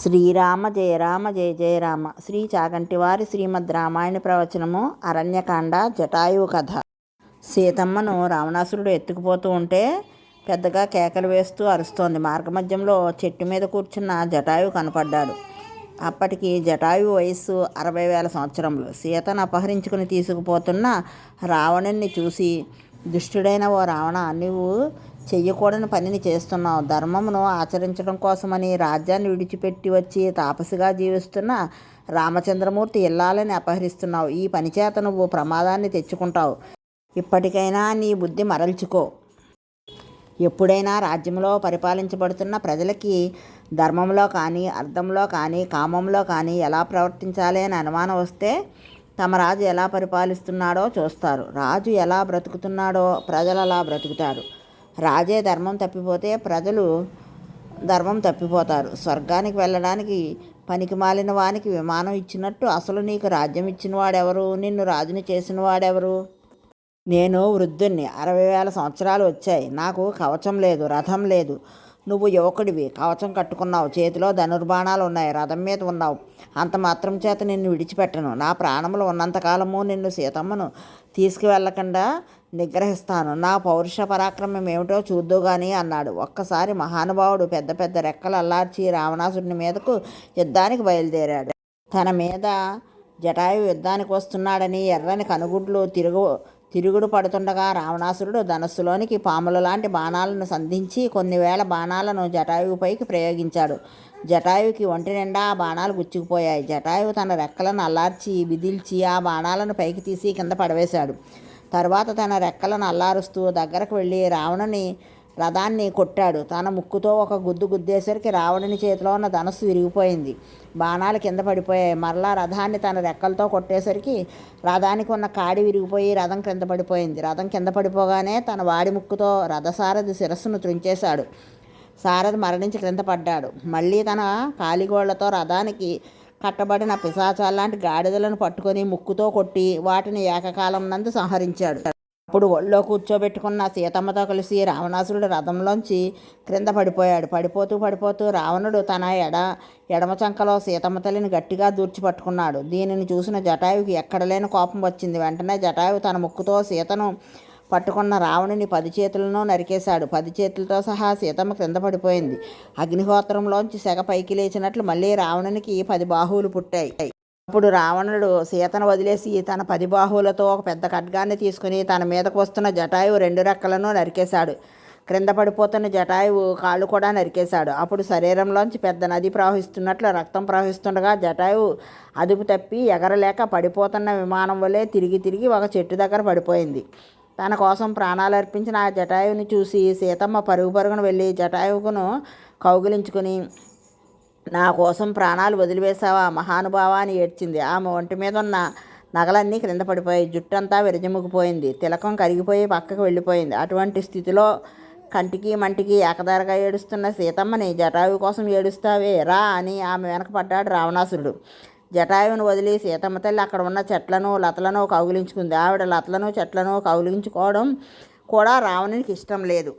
శ్రీరామ జయ రామ జయ జయ రామ. శ్రీ చాగంటివారి శ్రీమద్ రామాయణ ప్రవచనము అరణ్యకాండ జటాయువు కథ. సీతమ్మను రావణాసురుడు ఎత్తుకుపోతూ ఉంటే పెద్దగా కేకలు వేస్తూ అరుస్తోంది. మార్గమధ్యంలో చెట్టు మీద కూర్చున్న జటాయువు కనపడ్డాడు. అప్పటికి జటాయు వయస్సు అరవై వేల సంవత్సరంలో సీతను అపహరించుకుని తీసుకుపోతున్న రావణుణ్ణి చూసి దుష్టుడైన ఓ రావణ నువ్వు చెయ్యకూడని పనిని చేస్తున్నావు. ధర్మమును ఆచరించడం కోసమని రాజ్యాన్ని విడిచిపెట్టి వచ్చి తాపసిగా జీవిస్తున్న రామచంద్రమూర్తి ఇల్లాలని అపహరిస్తున్నావు. ఈ పని చేత నువ్వు ప్రమాదాన్ని తెచ్చుకుంటావు. ఇప్పటికైనా నీ బుద్ధి మరల్చుకో. ఎప్పుడైనా రాజ్యంలో పరిపాలించబడుతున్న ప్రజలకి ధర్మంలో కానీ అర్థంలో కానీ కామంలో కానీ ఎలా ప్రవర్తించాలి అని అనుమానం వస్తే తమ రాజు ఎలా పరిపాలిస్తున్నాడో చూస్తారు. రాజు ఎలా బ్రతుకుతున్నాడో ప్రజలు అలా బ్రతుకుతారు. రాజే ధర్మం తప్పిపోతే ప్రజలు ధర్మం తప్పిపోతారు. స్వర్గానికి వెళ్ళడానికి పనికి మాలిన వానికి విమానం ఇచ్చినట్టు అసలు నీకు రాజ్యం ఇచ్చిన వాడెవరు నిన్ను రాజుని చేసిన వాడెవరు నేను వృద్ధుణ్ణి. అరవై వేల సంవత్సరాలు వచ్చాయి. నాకు కవచం లేదు రథం లేదు. నువ్వు యువకుడివి. కవచం కట్టుకున్నావు. చేతిలో ధనుర్బాణాలు ఉన్నాయి. రథం మీద ఉన్నావు. అంత మాత్రం చేత నిన్ను విడిచిపెట్టను. నా ప్రాణములు ఉన్నంతకాలము నిన్ను సీతమ్మను తీసుకువెళ్ళకుండా నిగ్రహిస్తాను. నా పౌరుష పరాక్రమం ఏమిటో చూద్దు గాని అన్నాడు. ఒక్కసారి మహానుభావుడు పెద్ద పెద్ద రెక్కలు అల్లార్చి రావణాసుడిని మీదకు యుద్ధానికి బయలుదేరాడు. తన మీద జటాయు యుద్ధానికి వస్తున్నాడని ఎర్రని కనుగుడ్లు తిరుగు తిరుగుడు పడుతుండగా రావణాసురుడు ధనస్సులోనికి పాముల లాంటి బాణాలను సంధించి కొన్ని వేల బాణాలను జటాయువుపైకి ప్రయోగించాడు. జటాయువుకి ఒంటి నిండా ఆ బాణాలు గుచ్చుకుపోయాయి. జటాయువు తన రెక్కలను అల్లార్చి బిదిల్చి ఆ బాణాలను పైకి తీసి కింద పడవేశాడు. తర్వాత తన రెక్కలను అల్లారుస్తూ దగ్గరకు వెళ్ళి రావణుని రథాన్ని కొట్టాడు. తన ముక్కుతో ఒక గుద్దు గుద్దేసరికి రావణుని చేతిలో ఉన్న ధనస్సు విరిగిపోయింది. బాణాలు కింద పడిపోయాయి. మరలా రథాన్ని తన రెక్కలతో కొట్టేసరికి రథానికి ఉన్న కాడి విరిగిపోయి రథం కింద పడిపోయింది. రథం కింద పడిపోగానే తన వాడి ముక్కుతో రథసారథి శిరస్సును త్రుంచేశాడు. సారథి మరణించి క్రింద పడ్డాడు. మళ్ళీ తన కాలిగోళ్ళతో రథానికి కట్టబడిన పిశాచాలాంటి గాడిదలను పట్టుకొని ముక్కుతో కొట్టి వాటిని ఏకకాలం నందు సంహరించాడు. అప్పుడు ఒళ్ళో కూర్చోబెట్టుకున్న సీతమ్మతో కలిసి రావణాసురుడు రథంలోంచి క్రింద పడిపోయాడు. పడిపోతూ పడిపోతూ రావణుడు తన ఎడ ఎడమ చంకలో సీతమ్మ తల్లిని గట్టిగా దూర్చి పట్టుకున్నాడు. దీనిని చూసిన జటాయువుకి ఎక్కడలేని కోపం వచ్చింది. వెంటనే జటాయువు తన ముక్కుతో సీతను పట్టుకున్న రావణుని పది చేతులను నరికేశాడు. పది చేతులతో సహా సీతమ్మ క్రింద పడిపోయింది. అగ్నిహోత్రంలోంచి సెగ పైకి లేచినట్లు మళ్ళీ రావణునికి పది బాహువులు పుట్టాయి. అప్పుడు రావణుడు సీతను వదిలేసి తన పది బాహువులతో ఒక పెద్ద ఖడ్గాన్ని తీసుకుని తన మీదకు వస్తున్న జటాయువు రెండు రెక్కలను నరికేశాడు. క్రింద పడిపోతున్న జటాయువు కాళ్ళు కూడా నరికేశాడు. అప్పుడు శరీరంలోంచి పెద్ద నది ప్రవహిస్తున్నట్లు రక్తం ప్రవహిస్తుండగా జటాయువు అదుపు తప్పి ఎగరలేక పడిపోతున్న విమానం వలె తిరిగి తిరిగి ఒక చెట్టు దగ్గర పడిపోయింది. తన కోసం ప్రాణాలు అర్పించిన ఆ జటాయువుని చూసి సీతమ్మ పరుగు పరుగున వెళ్ళి జటాయువును కౌగిలించుకుని నా కోసం ప్రాణాలు వదిలివేశావా మహానుభావ అని ఏడ్చింది. ఆమె ఒంటి మీద ఉన్న నగలన్నీ క్రింద పడిపోయి జుట్టంతా విరజముగిపోయింది తిలకం కరిగిపోయి పక్కకు వెళ్ళిపోయింది. అటువంటి స్థితిలో కంటికి మంటికి ఏకదారగా ఏడుస్తున్న సీతమ్మని జటాయు కోసం ఏడుస్తావే రా అని ఆమె వెనకపడ్డాడు రావణాసురుడు. జటాయువును వదిలి సీతమ్మ తల్లి అక్కడ ఉన్న చెట్లను లతలను కౌగిలించుకుంది. ఆవిడ లతలను చెట్లను కౌగిలించుకోవడం కూడా రావణునికి ఇష్టం లేదు.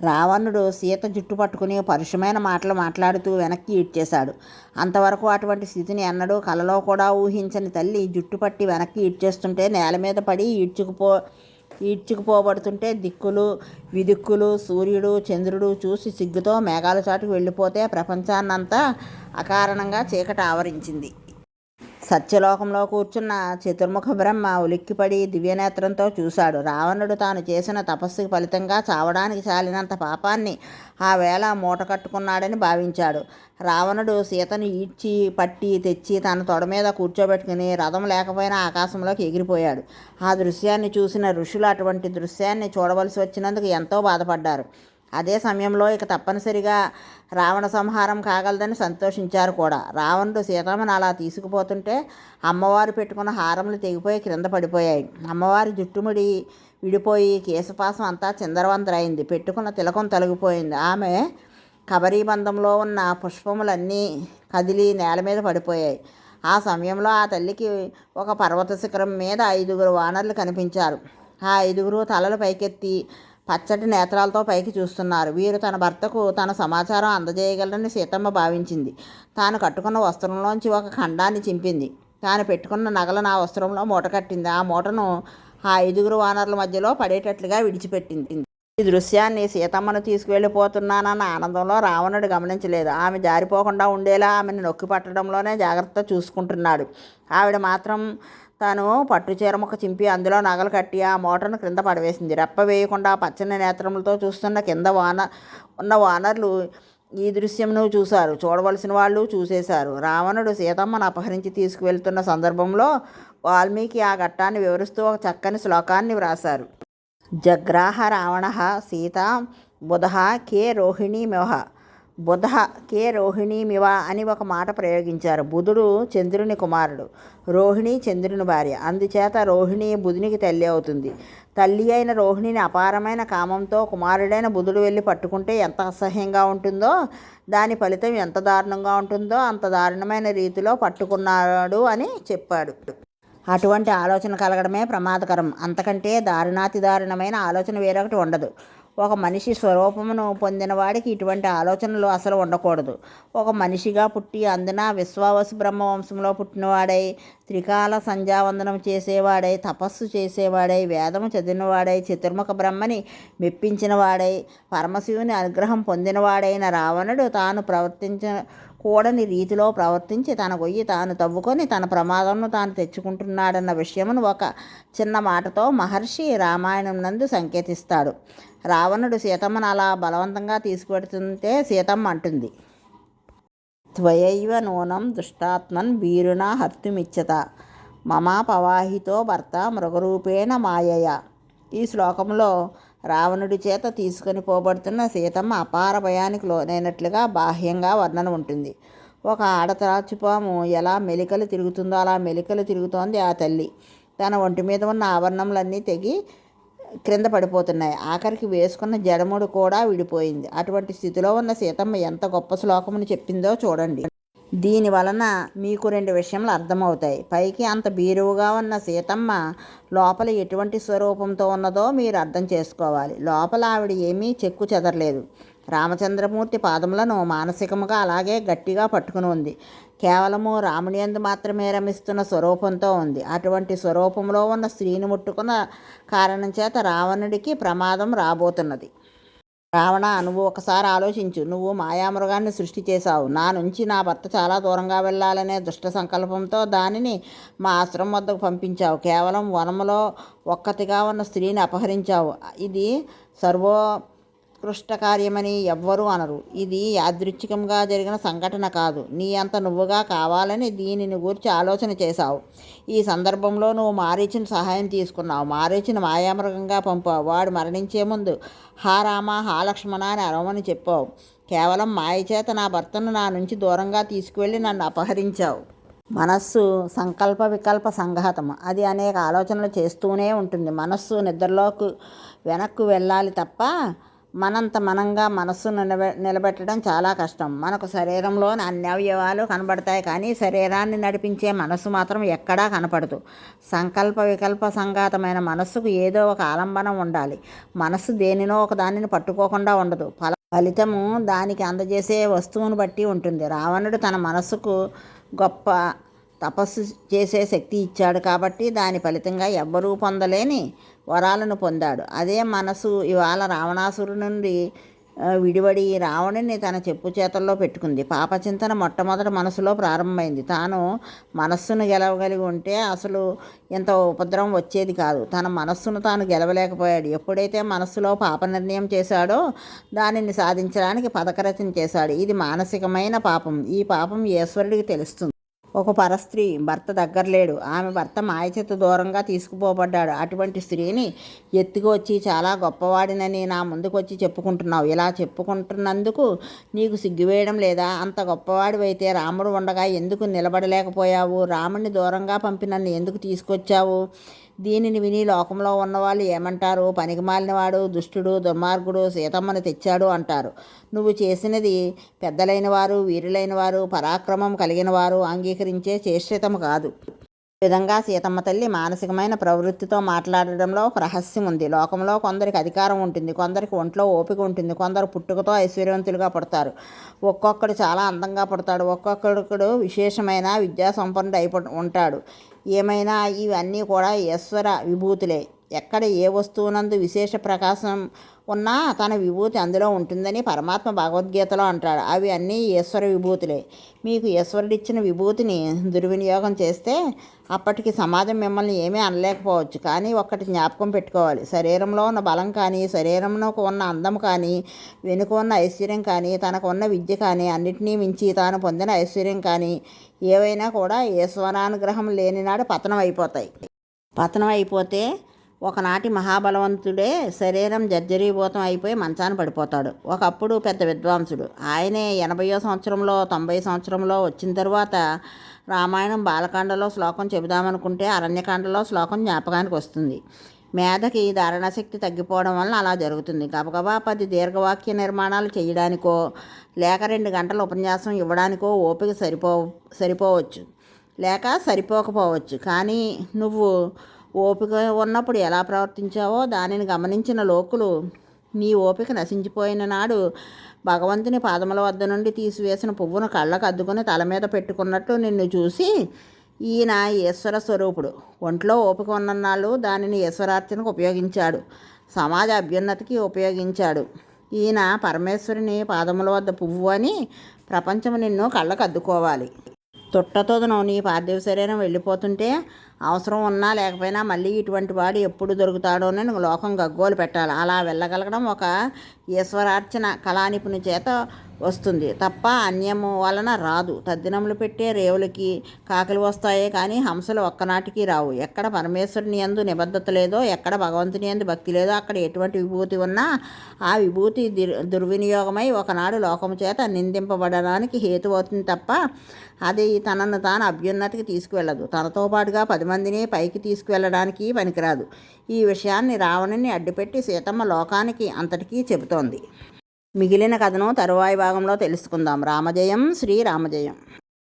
రావణుడు సీత జుట్టు పట్టుకుని పరుషమైన మాటలు మాట్లాడుతూ వెనక్కి ఈడ్చేశాడు. అంతవరకు అటువంటి స్థితిని ఎన్నడూ కలలో కూడా ఊహించని తల్లి జుట్టు పట్టి వెనక్కి ఈడ్చేస్తుంటే నేల మీద పడి ఈడ్చుకుపో ఈడ్చుకుపోబడుతుంటే దిక్కులు విదిక్కులు సూర్యుడు చంద్రుడు చూసి సిగ్గుతో మేఘాల చాటుకు వెళ్ళిపోతే ప్రపంచాన్నంతా అకారణంగా చీకట ఆవరించింది. సత్యలోకంలో కూర్చున్న చతుర్ముఖ బ్రహ్మ ఉలిక్కిపడి దివ్యనేత్రంతో చూశాడు. రావణుడు తాను చేసిన తపస్సుకి ఫలితంగా చావడానికి చాలినంత పాపాన్ని ఆ వేళ మూట కట్టుకున్నాడని భావించాడు. రావణుడు సీతను ఈడ్చి పట్టి తెచ్చి తన తొడ మీద కూర్చోబెట్టుకుని రథం లేకపోయినా ఆకాశంలోకి ఎగిరిపోయాడు. ఆ దృశ్యాన్ని చూసిన ఋషులు అటువంటి దృశ్యాన్ని చూడవలసి వచ్చినందుకు ఎంతో బాధపడ్డారు. అదే సమయంలో ఇక తప్పనిసరిగా రావణ సంహారం కాగలదని సంతోషించారు కూడా. రావణుడు సీతమ్మను అలా తీసుకుపోతుంటే అమ్మవారు పెట్టుకున్న హారములు తెగిపోయి క్రింద పడిపోయాయి. అమ్మవారి జుట్టుముడి విడిపోయి కేశపాసం అంతా చిందరవందరైంది. పెట్టుకున్న తిలకం తొలగిపోయింది. ఆమె కబరీబంధంలో ఉన్న పుష్పములన్నీ కదిలి నేల మీద పడిపోయాయి. ఆ సమయంలో ఆ తల్లికి ఒక పర్వత శిఖరం మీద ఐదుగురు వానర్లు కనిపించారు. ఆ ఐదుగురు తలలు పైకెత్తి పచ్చటి నేత్రాలతో పైకి చూస్తున్నారు. వీరు తన భర్తకు తన సమాచారం అందజేయగలరని సీతమ్మ భావించింది. తాను కట్టుకున్న వస్త్రంలోంచి ఒక ఖండాన్ని చింపింది. తాను పెట్టుకున్న నగలను ఆ వస్త్రంలో మూట కట్టింది. ఆ మూటను ఆ ఐదుగురు వానరుల మధ్యలో పడేటట్లుగా విడిచిపెట్టింది. ఈ దృశ్యాన్ని సీతమ్మను తీసుకువెళ్ళిపోతున్నానన్న ఆనందంలో రావణుడు గమనించలేదు. ఆమె జారిపోకుండా ఉండేలా ఆమెను నొక్కి పట్టడంలోనే జాగ్రత్త చూసుకుంటున్నాడు. ఆవిడ మాత్రం తాను పట్టు చీరముక్క చింపి అందులో నగలు కట్టి ఆ మోటార్ను క్రింద పడవేసింది. రెప్ప వేయకుండా పచ్చని నేత్రములతో చూస్తున్న కింద వాన ఉన్న వానర్లు ఈ దృశ్యంను చూశారు. చూడవలసిన వాళ్ళు చూసేశారు. రావణుడు సీతమ్మను అపహరించి తీసుకువెళ్తున్న సందర్భంలో వాల్మీకి ఆ ఘట్టాన్ని వివరిస్తూ ఒక చక్కని శ్లోకాన్ని వ్రాశారు. జగ్రాహ రావణ సీత బుధ కే రోహిణీమివ బుధ కే రోహిణీమివ అని ఒక మాట ప్రయోగించారు. బుధుడు చంద్రుని కుమారుడు రోహిణి చంద్రుని భార్య. అందుచేత రోహిణి బుధునికి తల్లి అవుతుంది. తల్లి అయిన రోహిణిని అపారమైన కామంతో కుమారుడైన బుధుడు వెళ్ళి పట్టుకుంటే ఎంత అసహ్యంగా ఉంటుందో దాని ఫలితం ఎంత దారుణంగా ఉంటుందో అంత దారుణమైన రీతిలో పట్టుకున్నాడు అని చెప్పాడు. అటువంటి ఆలోచన కలగడమే ప్రమాదకరం. అంతకంటే దారుణాతి దారుణమైన ఆలోచన వేరొకటి ఉండదు. ఒక మనిషి స్వరూపమును పొందిన వాడికి ఇటువంటి ఆలోచనలు అసలు ఉండకూడదు. ఒక మనిషిగా పుట్టి అందున విశ్వావసు బ్రహ్మవంశంలో పుట్టినవాడై త్రికాల సంధ్యావందనం చేసేవాడై తపస్సు చేసేవాడై వేదము చదివినవాడై చతుర్ముఖ బ్రహ్మని మెప్పించినవాడై పరమశివుని అనుగ్రహం పొందినవాడైన రావణుడు తాను ప్రవర్తించ కూడని రీతిలో ప్రవర్తించి తన గొయ్యి తాను తవ్వుకొని తన ప్రమాదంను తాను తెచ్చుకుంటున్నాడన్న విషయమును ఒక చిన్న మాటతో మహర్షి రామాయణం నందు సంకేతిస్తాడు. రావణుడు సీతమ్మను అలా బలవంతంగా తీసుకువెడుతుంటే సీతమ్మ అంటుంది. త్వయైవ నూనం దుష్టాత్మన్ వీరుణ హర్తుమిచ్చత. మమా పవాహితో భర్త మృగరూపేణ మాయయ. ఈ శ్లోకంలో రావణుడి చేత తీసుకొని పోబడుతున్న సీతమ్మ అపార భయానికి లోనైనట్లుగా బాహ్యంగా వర్ణన ఉంటుంది. ఒక ఆడత్రాచుపాము ఎలా మెలికలు తిరుగుతుందో అలా మెలికలు తిరుగుతోంది ఆ తల్లి. తన ఒంటి మీద ఉన్న ఆవరణములన్నీ తెగి క్రింద పడిపోతున్నాయి. ఆఖరికి వేసుకున్న జడముడు కూడా విడిపోయింది. అటువంటి స్థితిలో ఉన్న సీతమ్మ ఎంత గొప్ప శ్లోకమును చెప్పిందో చూడండి. దీని వలన మీకు రెండు విషయములు అర్థమవుతాయి. పైకి అంత బీరువుగా ఉన్న సీతమ్మ లోపల ఎటువంటి స్వరూపంతో ఉన్నదో మీరు అర్థం చేసుకోవాలి. లోపల ఆవిడ ఏమీ చెక్కు చెదరలేదు. రామచంద్రమూర్తి పాదములను మానసికముగా అలాగే గట్టిగా పట్టుకుని ఉంది. కేవలము రాముని ఎందు మాత్రమే రమిస్తున్న స్వరూపంతో ఉంది. అటువంటి స్వరూపంలో ఉన్న స్త్రీని ముట్టుకున్న కారణం చేత రావణుడికి ప్రమాదం రాబోతున్నది. రావణ నువ్వు ఒకసారి ఆలోచించు. నువ్వు మాయామృగాన్ని సృష్టి చేశావు. నా నుంచి నా భర్త చాలా దూరంగా వెళ్ళాలనే దుష్ట సంకల్పంతో దానిని మా ఆశ్రమం వద్దకు పంపించావు. కేవలం వనములో ఒక్కతిగా ఉన్న స్త్రీని అపహరించావు. ఇది సర్వో ఉత్కృష్ట కార్యమని ఎవ్వరూ అనరు. ఇది యాదృచ్ఛికంగా జరిగిన సంఘటన కాదు. నీ అంత నువ్వుగా కావాలని దీనిని గురించి ఆలోచన చేశావు. ఈ సందర్భంలో నువ్వు మారీచిన సహాయం తీసుకున్నావు. మారీచిని మాయామృగంగా పంపావు. వాడు మరణించే ముందు హా రామ హా లక్ష్మణ అని అరవమని చెప్పావు. కేవలం మాయ చేత నా భర్తను నా నుంచి దూరంగా తీసుకువెళ్ళి నన్ను అపహరించావు. మనస్సు సంకల్ప వికల్ప సంఘాతం. అది అనేక ఆలోచనలు చేస్తూనే ఉంటుంది. మనస్సు నిద్రలోకి వెనక్కు వెళ్ళాలి తప్ప మనంత మనంగా మనస్సు నిలబె నిలబెట్టడం చాలా కష్టం. మనకు శరీరంలోని అన్ని అవయవాలు కనబడతాయి కానీ శరీరాన్ని నడిపించే మనస్సు మాత్రం ఎక్కడా కనపడదు. సంకల్ప వికల్ప సంఘాతమైన మనస్సుకు ఏదో ఒక ఆలంబనం ఉండాలి. మనస్సు దేనినో ఒక దానిని పట్టుకోకుండా ఉండదు. ఫల ఫలితము దానికి అందజేసే వస్తువును బట్టి ఉంటుంది. రావణుడు తన మనస్సుకు గొప్ప తపస్సు చేసే శక్తి ఇచ్చాడు కాబట్టి దాని ఫలితంగా ఎవ్వరూ పొందలేని వరాలను పొందాడు. అదే మనసు ఇవాళ రావణాసురు నుండి విడివడి రావణుని తన చెప్పు చేతల్లో పెట్టుకుంది. పాపచింతన మొట్టమొదట మనసులో ప్రారంభమైంది. తాను మనస్సును గెలవగలిగి ఉంటే అసలు ఇంత ఉపద్రవం వచ్చేది కాదు. తన మనస్సును తాను గెలవలేకపోయాడు. ఎప్పుడైతే మనస్సులో పాప నిర్ణయం చేశాడో దానిని సాధించడానికి పథకరచన చేశాడు. ఇది మానసికమైన పాపం. ఈ పాపం ఈశ్వరుడికి తెలుస్తుంది. ఒక పరస్త్రీ భర్త దగ్గర లేడు. ఆమె భర్త మాయచేత దూరంగా తీసుకుపోబడ్డాడు. అటువంటి స్త్రీని ఎత్తుకు వచ్చి చాలా గొప్పవాడినని నా ముందుకొచ్చి చెప్పుకుంటున్నావు. ఇలా చెప్పుకుంటున్నందుకు నీకు సిగ్గువేయడం లేదా? అంత గొప్పవాడివైతే రాముడు ఉండగా ఎందుకు నిలబడలేకపోయావు? రాముడిని దూరంగా పంపి నన్ను ఎందుకు తీసుకొచ్చావు? దీనిని విని లోకంలో ఉన్నవాళ్ళు ఏమంటారు? పనికిమాలినవాడు దుష్టుడు దుర్మార్గుడు సీతమ్మను తెచ్చాడు అంటారు. నువ్వు చేసినది పెద్దలైన వారు వీరులైన వారు పరాక్రమం కలిగిన వారు అంగీకరించే చేష్టితము కాదు. విధంగా సీతమ్మ తల్లి మానసికమైన ప్రవృత్తితో మాట్లాడడంలో ఒక రహస్యం ఉంది. లోకంలో కొందరికి అధికారం ఉంటుంది కొందరికి ఒంట్లో ఓపిక ఉంటుంది కొందరు పుట్టుకతో ఐశ్వర్యవంతులుగా పడతారు. ఒక్కొక్కడు చాలా అందంగా పడతాడు ఒక్కొక్కడు విశేషమైన విద్యా సంపన్నుడు అయిపో ఉంటాడు. ఏమైనా ఇవన్నీ కూడా ఈశ్వర విభూతులే. ఎక్కడ ఏ వస్తువునందు విశేష ప్రకాశం ఉన్నా తన విభూతి అందులో ఉంటుందని పరమాత్మ భగవద్గీతలో అంటాడు. అవి అన్నీ ఈశ్వర విభూతులే. మీకు ఈశ్వరుడిచ్చిన విభూతిని దుర్వినియోగం చేస్తే అప్పటికి సమాజం మిమ్మల్ని ఏమీ అనలేకపోవచ్చు. కానీ ఒక్కటి జ్ఞాపకం పెట్టుకోవాలి. శరీరంలో ఉన్న బలం కానీ శరీరంలోకి ఉన్న అందం కానీ వెనుక ఉన్న ఐశ్వర్యం కానీ తనకు ఉన్న విద్య కానీ అన్నిటినీ మించి తాను పొందిన ఐశ్వర్యం కానీ ఏవైనా కూడా ఈశ్వరానుగ్రహం లేని నాడు పతనం అయిపోతాయి పతనం అయిపోతే ఒకనాటి మహాబలవంతుడే శరీరం జర్జరీభూతం అయిపోయి మంచాన పడిపోతాడు. ఒకప్పుడు పెద్ద విద్వాంసుడు. ఆయనే ఎనభయో సంవత్సరంలో తొంభై సంవత్సరంలో వచ్చిన తర్వాత రామాయణం బాలకాండలో శ్లోకం చెబుదామనుకుంటే అరణ్యకాండలో శ్లోకం జ్ఞాపకానికి వస్తుంది. మేధకి ధారణశక్తి తగ్గిపోవడం వలన అలా జరుగుతుంది. గబగబా పది దీర్ఘవాక్య నిర్మాణాలు చేయడానికో లేక రెండు గంటల ఉపన్యాసం ఇవ్వడానికో ఓపిక సరిపో సరిపోవచ్చు. లేక సరిపోకపోవచ్చు. కానీ నువ్వు ఓపిక ఉన్నప్పుడు ఎలా ప్రవర్తించావో దానిని గమనించిన లోకులు నీ ఓపిక నశించిపోయిన నాడు భగవంతుని పాదముల వద్ద నుండి తీసివేసిన పువ్వును కళ్ళకు అద్దుకుని తల మీద పెట్టుకున్నట్టు నిన్ను చూసి ఈయన ఈశ్వర స్వరూపుడు. ఒంట్లో ఓపిక ఉన్నన్నాళ్ళు దానిని ఈశ్వరార్చనకు ఉపయోగించాడు. సమాజ అభ్యున్నతికి ఉపయోగించాడు. ఈయన పరమేశ్వరుని పాదముల వద్ద పువ్వు అని ప్రపంచం నిన్ను కళ్ళకు అద్దుకోవాలి. తొట్టతోదను నీ పార్థివ శరీరం వెళ్ళిపోతుంటే అవసరం ఉన్నా లేకపోయినా మళ్ళీ ఇటువంటి వాడు ఎప్పుడు దొరుకుతాడోనని లోకం గగ్గోలు పెట్టాలి. అలా వెళ్ళగలగడం ఒక ఈశ్వరార్చన కళానిపుణి చేత వస్తుంది. తప్ప అన్యము వలన రాదు. తద్దినములు పెట్టే రేవులకి కాకలు వస్తాయే కానీ హంసలు ఒక్కనాటికి రావు. ఎక్కడ పరమేశ్వరుని ఎందు నిబద్ధత లేదో ఎక్కడ భగవంతుని ఎందు భక్తి లేదో అక్కడ ఎటువంటి విభూతి ఉన్నా ఆ విభూతి దుర్వినియోగమై ఒకనాడు లోకము చేత నిందింపబడడానికి హేతు అవుతుంది తప్ప అది తనను తాను అభ్యున్నతికి తీసుకువెళ్ళదు. తనతో పాటుగా పది మందిని పైకి తీసుకువెళ్ళడానికి పనికిరాదు. ఈ విషయాన్ని రావణుని అడ్డుపెట్టి సీతమ్మ లోకానికి అంతటికీ చెబుతోంది. మిగిలిన కథను తరువాయి భాగంలో తెలుసుకుందాం. రామజయం శ్రీ రామజయం